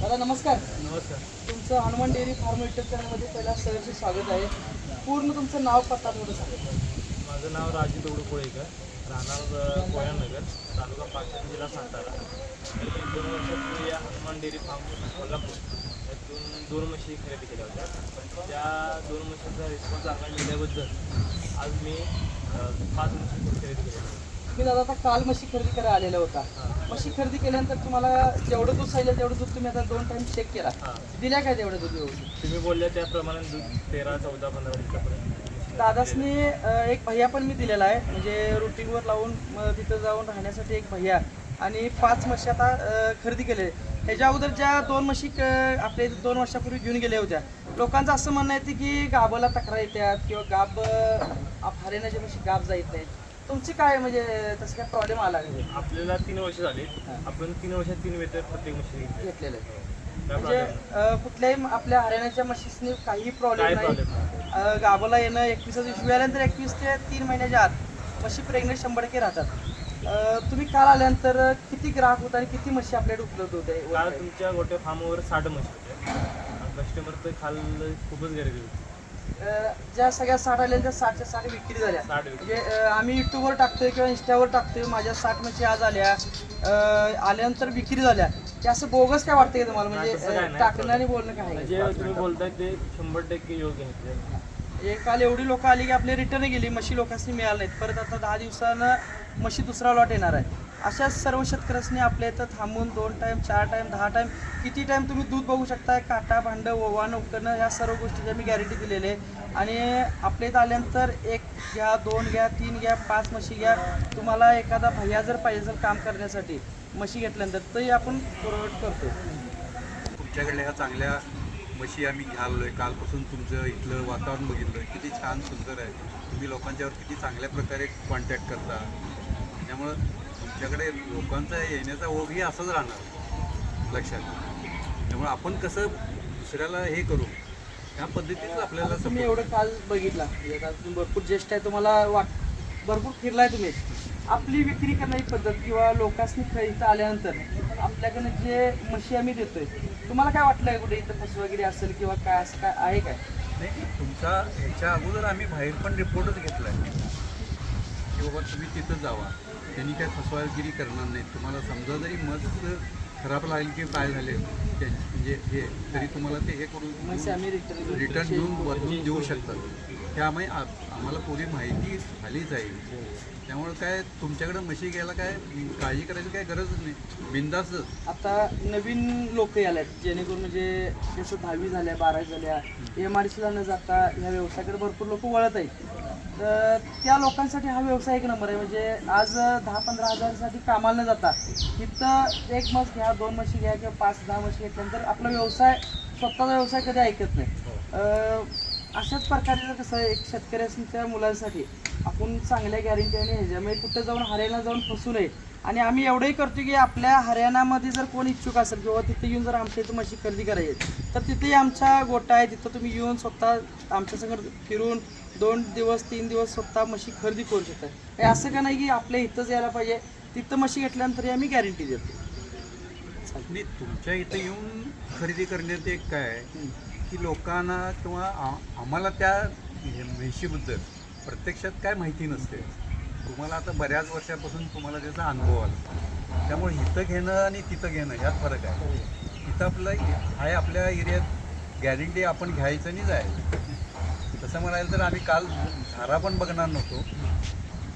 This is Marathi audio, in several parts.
दादा नमस्कार. नमस्कार. तुमचं हनुमान डेअरी फार्म युट्यूब चॅनलमध्ये पहिला सहर्ष स्वागत आहे. पूर्ण तुमचं नाव पत्ता थोडं सांगा. माझं नाव राजू दगडू कोळेकर राहणार कोयनगर तालुका पाटण जिल्हा सातारा. तरी दोन वर्षापूर्वी या हनुमान डेअरी फार्म कोल्हापूर यातून दोन म्हशी खरेदी केल्या होत्या. पण त्या दोन म्हशीचा रिस्पॉन्स चांगला मिळाल्याबद्दल आज मी पाच म्हशी खरेदी केल्या. मी दादा आता काल म्हशी खरेदी करायला आलेला होता. हां. म्हशी खरेदी केल्यानंतर तुम्हाला जेवढं दूध सांगितलं तेवढं दूध तुम्ही आता दोन टाइम चेक केला. हां. दिल्या काय तेवढं दूध व्यवस्थित? तुम्ही बोलल्या त्याप्रमाणे दूध तेरा चौदा पंधरा लिटरपर्यंत. दादासनी अं, एक भैया पण मी दिलेला आहे. म्हणजे रुटीनवर लावून तिथं जाऊन राहण्यासाठी एक भैया आणि पाच म्हशी आता अं, खरेदी केले ह्याच्या अगोदर ज्या दोन म्हशी क- आपल्या इथे दोन वर्षापूर्वी घेऊन गेल्या होत्या. लोकांचं असं म्हणणं येते की गाबाला तक्रार येतात किंवा गाब अं, हरियाणाच्या म्हशी गाब जात नाहीत. तुमची काय म्हणजे तसं काय प्रॉब्लेम आला का? आपल्याला तीन वर्ष झाली. आपण तीन वर्षात तीन वेटर प्रत्येक घेतली घेतलेलं आहे. म्हणजे अं, कुठल्याही आपल्या हरियाणाच्या म्हशीसनी काही काय प्रॉब्लेम नाही गावाला येणं एकवीसा दिवशी वेळानंतर एकवीस ते तीन महिन्याच्या आत म्हशी प्रेग्नेंट शंभर टक्के राहतात. अं, तुम्ही काल आल्यानंतर किती ग्राहक होता आणि किती म्हशी आपल्याकडे उपलब्ध होते? काल तुमच्या गोट्या फार्मवर साठ म्हशी होत्या. कस्टमर तर खाल खूपच गर्दी होती. ज्या सगळ्या साठ आलेल्या त्या साठच्या साठ विक्री झाल्या. साठ विक्री. म्हणजे अं, आम्ही युट्यूबवर टाकतोय किंवा इंस्टावर टाकतोय माझ्या साठ म्हशी आज आल्या. अं, आल्यानंतर विक्री झाल्या. ते असं बोगस काय वाटतंय का तुम्हाला? नाही, तसं काय म्हणजे नाही. टाकणं आणि बोलणं काय आहे? म्हणजे तुम्ही बोलताय ते शंभर टक्के योग्य आहे हे काल एवढी लोक आली की आपले रिटर्न गेली म्हशी लोकांनी मिळाल्या नाहीत. परत आता दहा दिवसानं म्हशी दुसरा लॉट येणार आहे. अशाच सर्व शेतकऱ्यांनी आपल्या इथं थांबून दोन टाईम चार टाईम दहा टाईम किती टाईम तुम्ही दूध बघू शकताय काटा भांडं ओवान उपकरणं या सर्व गोष्टीची मी गॅरंटी दिलेली आहे. आणि आपल्या इथं आल्यानंतर एक घ्या दोन घ्या तीन घ्या पाच म्हशी घ्या. तुम्हाला एखादा भैया जर पाहिजे असेल काम करण्यासाठी म्हशी घेतल्यानंतर तरी आपण प्रोव्हाइड करतो. तुमच्याकडल्या ह्या चांगल्या म्हशी आम्ही घ्यालो आहे कालपासून तुमचं इथलं वातावरण बघितलं किती छान सुंदर आहे. तुम्ही लोकांच्यावर किती चांगल्या प्रकारे कॉन्टॅक्ट करता. त्यामुळं तुमच्याकडे लोकांचा येण्याचा ओघही असंच राहणार लक्षात. त्यामुळे आपण कसं दुसऱ्याला हे करू त्या पद्धतीनेच आपल्याला आता तुम्ही एवढं काल बघितला म्हणजे आता तुम्ही भरपूर ज्येष्ठ आहे तुम्हाला वाट भरपूर फिरलाय तुम्ही. आपली विक्री करण्याची पद्धत किंवा लोकांनी ख- इथं आल्यानंतर आपल्याकडे जे म्हशी आम्ही देतोय तुम्हाला काय वाटलं कुठे इथं फसवगिरी असेल किंवा काय असं काय आहे काय? नाही तुमचा ह्याच्या अगोदर आम्ही बाहेर पण रिपोर्टच घेतला आहे की बाबा तुम्ही तिथं जावा. त्यांनी काय फसवागिरी करणार नाही तुम्हाला समजा जरी मस्त खराब लागेल की काय झाले त्यां- म्हणजे हे तरी तुम्हाला ते हे करून आम्ही रिटर्न रिटर्न घेऊन बदलून देऊ शकतात. त्यामुळे आम्हाला पुरी माहिती झालीच आहे त्यामुळे काय तुमच्याकडे म्हशी घ्यायला काय काळजी करायची काय गरजच नाही. बिंदासच. आता नवीन लोक आल्यात जेणेकरून म्हणजे जसं दहावी झाल्या बारावी झाल्या एम आर सीला न जाता ह्या व्यवसायाकडे भरपूर लोक वळत आहेत. तर त्या लोकांसाठी हा व्यवसाय एक नंबर आहे. म्हणजे आज दहा पंधरा हजारसाठी कामाला न जाता तिथं एक मस घ्या दोन म्हशी घ्या किंवा पाच दहा म्हशी घेतल्यानंतर आपला व्यवसाय स्वतःचा व्यवसाय कधी ऐकत नाही. अशाच प्रकारे जर कसं आहे, एक शेतकऱ्यांच्या मुलांसाठी आपण चांगल्या गॅरंटी आणि ह्याच्यामुळे कुठं जाऊन हरियाणा जाऊन फसू नये. आणि आम्ही एवढंही करतो की आपल्या हरियाणामध्ये जर कोण इच्छुक असेल किंवा तिथे येऊन जर आमच्या इथं म्हशी खरेदी करायची तर तिथेही आमचा गोटा आहे तिथं तुम्ही येऊन स्वतः आमच्या संग फिरून दोन दिवस तीन दिवस स्वतः म्हशी खरेदी करू शकता. हे असं का नाही की आपल्या इथंच यायला पाहिजे तिथं म्हशी घेतल्यानंतर आम्ही गॅरंटी देतो. तुमच्या इथं येऊन खरेदी करण्यात एक काय की लोकांना किंवा आ- आम्हाला त्या म्हशीबद्दल प्रत्यक्षात काय माहिती नसते. तुम्हाला आता बऱ्याच वर्षापासून तुम्हाला त्याचा अनुभव आला. त्यामुळे इथं घेणं आणि तिथं घेणं यात फरक आहे. इथं आपलं आहे आपल्या एरियात गॅरंटी आपण घ्यायचं आणि जायचं. तसं म्हणायला तर आम्ही काल धारा पण बघणार नव्हतो.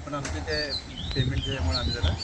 पण आमचे ते म्हणून आम्ही जरा